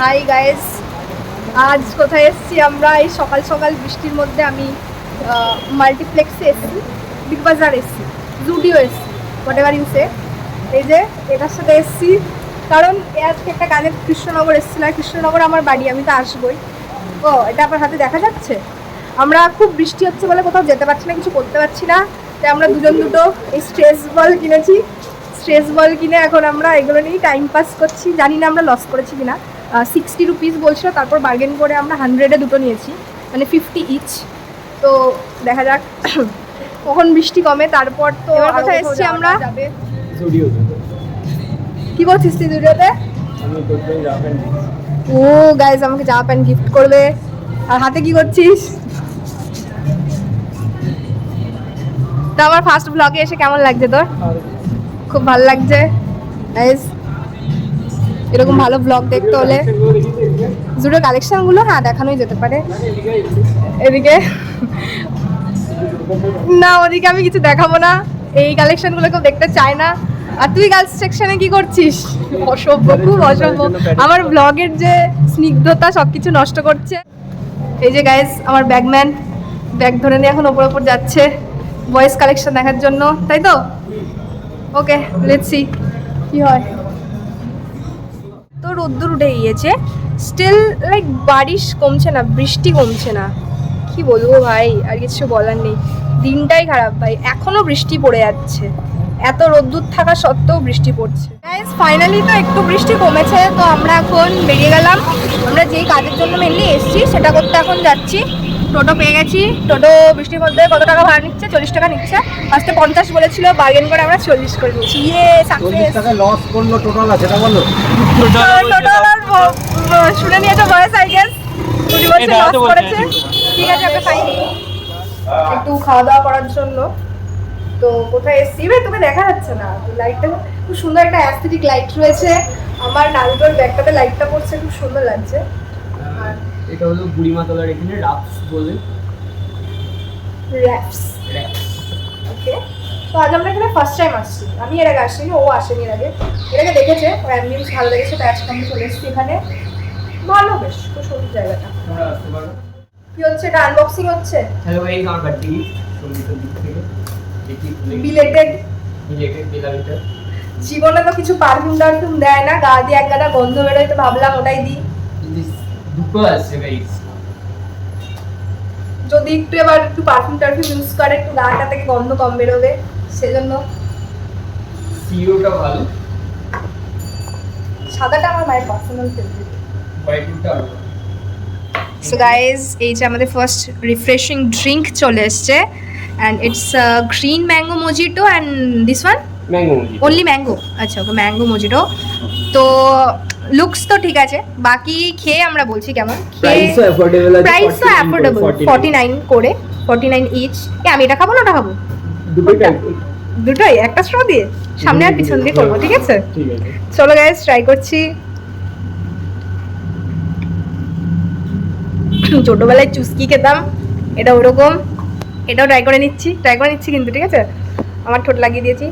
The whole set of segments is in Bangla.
Hi guys. আজ কোথায় এসেছি আমরা? এই সকাল সকাল বৃষ্টির মধ্যে আমি মাল্টিপ্লেক্সে এসেছি বিগ বাজার এসেছি জুডিও এসেছি হোয়াট এভার ইউ সে এই যে, এটার সাথে এসেছি, কারণ আজকে একটা কাজে কৃষ্ণনগর এসেছিল। আর কৃষ্ণনগর আমার বাড়ি, আমি তো আসবোই। ও, এটা আপনার হাতে দেখা যাচ্ছে? আমরা খুব বৃষ্টি হচ্ছে বলে কোথাও যেতে পারছি না, কিছু করতে পারছি না। তাই আমরা দুজন দুটো এই স্ট্রেস বল কিনেছি। স্ট্রেস বল কিনে এখন আমরা এগুলো নিয়েই টাইম পাস করছি। জানি না আমরা লস করেছি কিনা। সিক্সটি রুপিস বলছিল তারপর বার্গেন করে আমরা হান্ড্রেডে দুটো নিয়েছি মানে ফিফটি ইচ তো দেখা যাক কখন বৃষ্টি কমে তারপর তো কোথায় এসেছি আমরা? কি করছিস তুই ভিডিওতে আমি ও গাইজ আমাকে জামা প্যান্ট গিফট করবে। আর হাতে কি করছিস? তা আমার ফার্স্ট ব্লগে এসে কেমন লাগছে তোর? খুব ভালো লাগছে। গাইজ এরকম ভালো ব্লগ দেখতে হলে জুডোর কালেকশনগুলো হ্যাঁ দেখানোই যেতে পারে। এদিকে, না, ওদিকে আমি কিছু দেখাবো না। এই কালেকশনগুলো কেউ দেখতে চায় না। আর তুই গার্লস সেকশনে কি করছিস? অসভ্য, খুব অসভ্য। আমার ব্লগের যে স্নিগ্ধতা সব কিছু নষ্ট করছে। এই যে গাইজ আমার ব্যাগম্যান ব্যাগ ধরে নিয়ে এখন ওপর ওপর যাচ্ছে। ভয়েস কালেকশন দেখার জন্য। তাই তো? ওকে লেটস কি হয়। রোদ্দুর উঠে গিয়েছে। স্টিল লাইক বারিশ কমছে না, বৃষ্টি কমছে না। কি বলব ভাই, আর কিছু বলার নেই। দিনটাই খারাপ ভাই, এখনও বৃষ্টি পড়ে যাচ্ছে। এত রোদ্দুর থাকা সত্ত্বেও বৃষ্টি পড়ছে। ফাইনালি তো একটু বৃষ্টি কমেছে, তো আমরা এখন বেরিয়ে গেলাম। আমরা যেই কাজের জন্য মেনলি এসছি, সেটা করতে এখন যাচ্ছি। টোটো পেয়ে গেছি। টোটো বৃষ্টির মধ্যে কত টাকা ভাড়া নিচ্ছে? চল্লিশ টাকা নিচ্ছে। ফার্স্টে পঞ্চাশ বলেছিল বার্গেন করে আমরা চল্লিশ করে নিয়েছি। ইয়ে সাকসেস লস করল টোটাল আছে এটা বলো। টোটাল শুনে নিয়েছে ভয়েস আই গেস কুড়ি বছর লস করেছে। ঠিক আছে ওকে ফাইন একটু খাওয়া দাওয়া করার জন্য। তো কোথায় এসছি? এবার তোকে দেখা যাচ্ছে না। লাইটটা খুব সুন্দর একটা অ্যাস্থেটিক লাইট রয়েছে। আমার নালগোর ব্যাগটাতে লাইটটা পড়ছে খুব সুন্দর লাগছে। এটা হলো বুড়িমাতলার এখানে বলে। র্যাপস ওকে তো আজ আমরা এখানে ফার্স্ট টাইম আসছি। আমি এর আগে আসিনি ও আসেনি এর আগে। এর আগে দেখেছে ও ভালো লেগেছে তাই আজকে আমি চলে এসেছি এখানে। ভালো বেশ খুব সুন্দর জায়গাটা। কি হচ্ছে? এটা আনবক্সিং হচ্ছে? হ্যালো এই আমার বাড়ি সঙ্গীতের দিক থেকে। দেখি বিলেটেড রিলেটেড জীবনে তো কিছু পারফিউম টারফিউম দেয় না গা দিয়ে এক গাদা গন্ধ বেরোয় তো ভাবলাম ওটাই দিই। দুটো আছে গাইস যদি একটু এবার একটু পারফিউম টারফিউম ইউজ করে একটু গাটা থেকে গন্ধ কম বেরোবে সেজন্য সিওটা ভালো। সাদাটা আমার মায়ের পার্সোনাল ফেভারিট হোয়াইটটা সো গাইজ এই যে আমাদের ফার্স্ট রিফ্রেশিং ড্রিঙ্ক চলে এসছে and it's green mango mojito and this one mango only mango আচ্ছা ওকে ম্যাঙ্গো মোজিটো তো লুকস তো ঠিক আছে বাকি খেয়ে আমরা বলছি কেমন? অ্যাফোর্ডেবল আছে প্রাইসও অ্যাফোর্ডেবল ফর্টি নাইন করে ফর্টি নাইন ইচ আমি এটা খাব না ওটা খাব? দুটো দুটোই একটা স্ট্র দিয়ে? সামনে আর পিছন দিয়ে করব ঠিক আছে? চলো গাইজ ট্রাই করছি। ছোটবেলায় চুস্কি খেতাম এটা ওরকম। এটাও ট্রাই করে নিচ্ছি ট্রাই করে নিচ্ছি কিন্তু ঠিক আছে? আমার ঠোঁট লাগিয়ে দিয়েছি।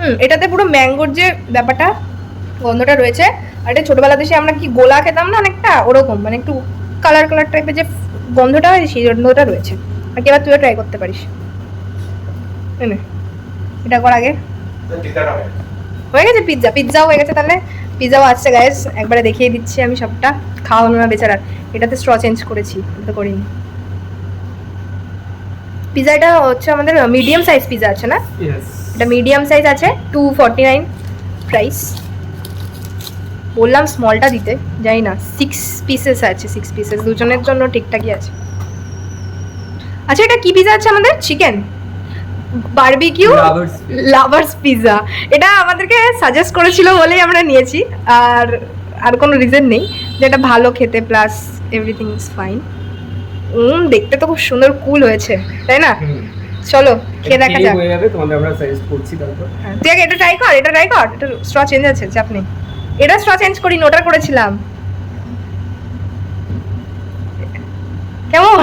হুম, এটাতে পুরো ম্যাঙ্গোর যে ব্যাপারটা, গন্ধটা রয়েছে, আর এটা ছোটবেলাতে সে আমরা কি গোলা খেতাম না অনেকটা? ওরকম মানে একটু কালার কালার টাইপের যে গন্ধটা হয়, সেই গন্ধটা রয়েছে। আর কি এবার তুইও ট্রাই করতে পারিস। এটা কর আগে। হয়ে গেছে পিৎজা পিৎজাও হয়ে গেছে তাহলে? পিৎজাও আসছে গাইস একবারে দেখিয়ে দিচ্ছি আমি সবটা। খাওয়ানো না বেচারার। এটাতে স্ট্র চেঞ্জ করেছি, এটা করিনি। পিৎজাটা হচ্ছে আমাদের মিডিয়াম সাইজ পিৎজা আছে না? এটা মিডিয়াম সাইজ আছে টু ফর্টি নাইন প্রাইস বললাম স্মলটা দিতে জানি না সিক্স পিসেস আছে সিক্স পিসেস দুজনের জন্য ঠিকঠাকই আছে। আচ্ছা এটা কি পিজা আছে আমাদের? চিকেন বারবিকিউ লাভার্স পিজা এটা আমাদেরকে সাজেস্ট করেছিল বলেই আমরা নিয়েছি আর আর কোনো রিজন নেই। যে এটা ভালো খেতে plus everything is fine um দেখতে তো খুব সুন্দর কুল হয়েছে তাই না? চলো খেয়ে দেখা যাক। হয়ে যাবে তোমাদের আমরা সাজেস্ট করছি তারপর। হ্যাঁ, তুই আগে এটা ট্রাই কর এটা ট্রাই কর এটা স্ট্র চেঞ্জ আছে চাপ নেই। এটা স্ট্র চেঞ্জ করি ওটা করেছিলাম। কেমন?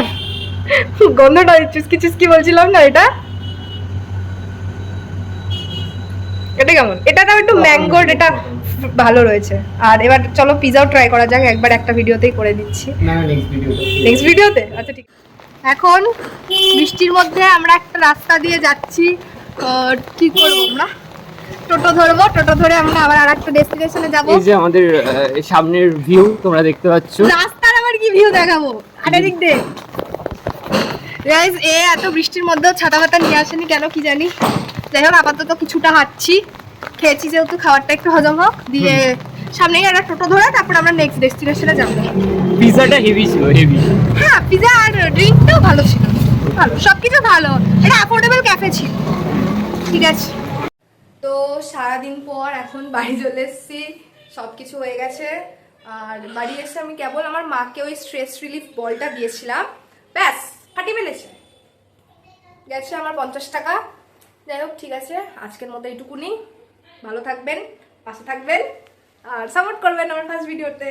গন্ধটা চুস্কি চুস্কি বলছিলাম না এটা? এটা কেমন? এটা তাও একটু ম্যাঙ্গোর এটা ভালো রয়েছে। আর এবার চলো পিজাও ট্রাই করা যাক একবার একটা ভিডিওতেই করে দিচ্ছি। না নেক্সট ভিডিও নেক্সট ভিডিওতে আচ্ছা ঠিক। এখন বৃষ্টির মধ্যে আমরা একটা রাস্তা দিয়ে যাচ্ছি। কি করব আমরা? টোটো ধরবো টোটো ধরে আমরা আবার আর একটা ডেস্টিনেশনে যাব। এই যে আমাদের সামনের ভিউ তোমরা দেখতে পাচ্ছ। রাস্তার আবার কি ভিউ দেখাবো? আরে দিক দে গাইস এ এত বৃষ্টির মধ্যেও ছাতা ফাতা নিয়ে আসেনি কেন কি জানি? যাই হোক আপাতত কিছুটা হাঁটছি। খেয়েছি যেহেতু খাবারটা একটু হজম হোক দিয়ে সামনেই একটা টোটো ধরে তারপর আমরা নেক্সট ডেস্টিনেশনে যাব। পিজাটা হেভি ছিল হেভি হ্যাঁ পিজা আর ড্রিঙ্কটাও ভালো ছিল ভালো। সব কিছু ভালো এটা অ্যাফোর্ডেবল ক্যাফে ছিল। ঠিক আছে। তো সারাদিন পর এখন বাড়ি চলে এসেছি সব কিছু হয়ে গেছে। আর বাড়ি এসে আমি কেবল আমার মাকে ওই স্ট্রেস রিলিফ বলটা দিয়েছিলাম। ব্যাস ফাটি ফেলেছে। গেছে আমার পঞ্চাশ টাকা। যাই হোক ঠিক আছে আজকের মতো এইটুকুনি। ভালো থাকবেন পাশে থাকবেন আর সাপোর্ট করবেন আমার ফার্স্ট ভিডিওতে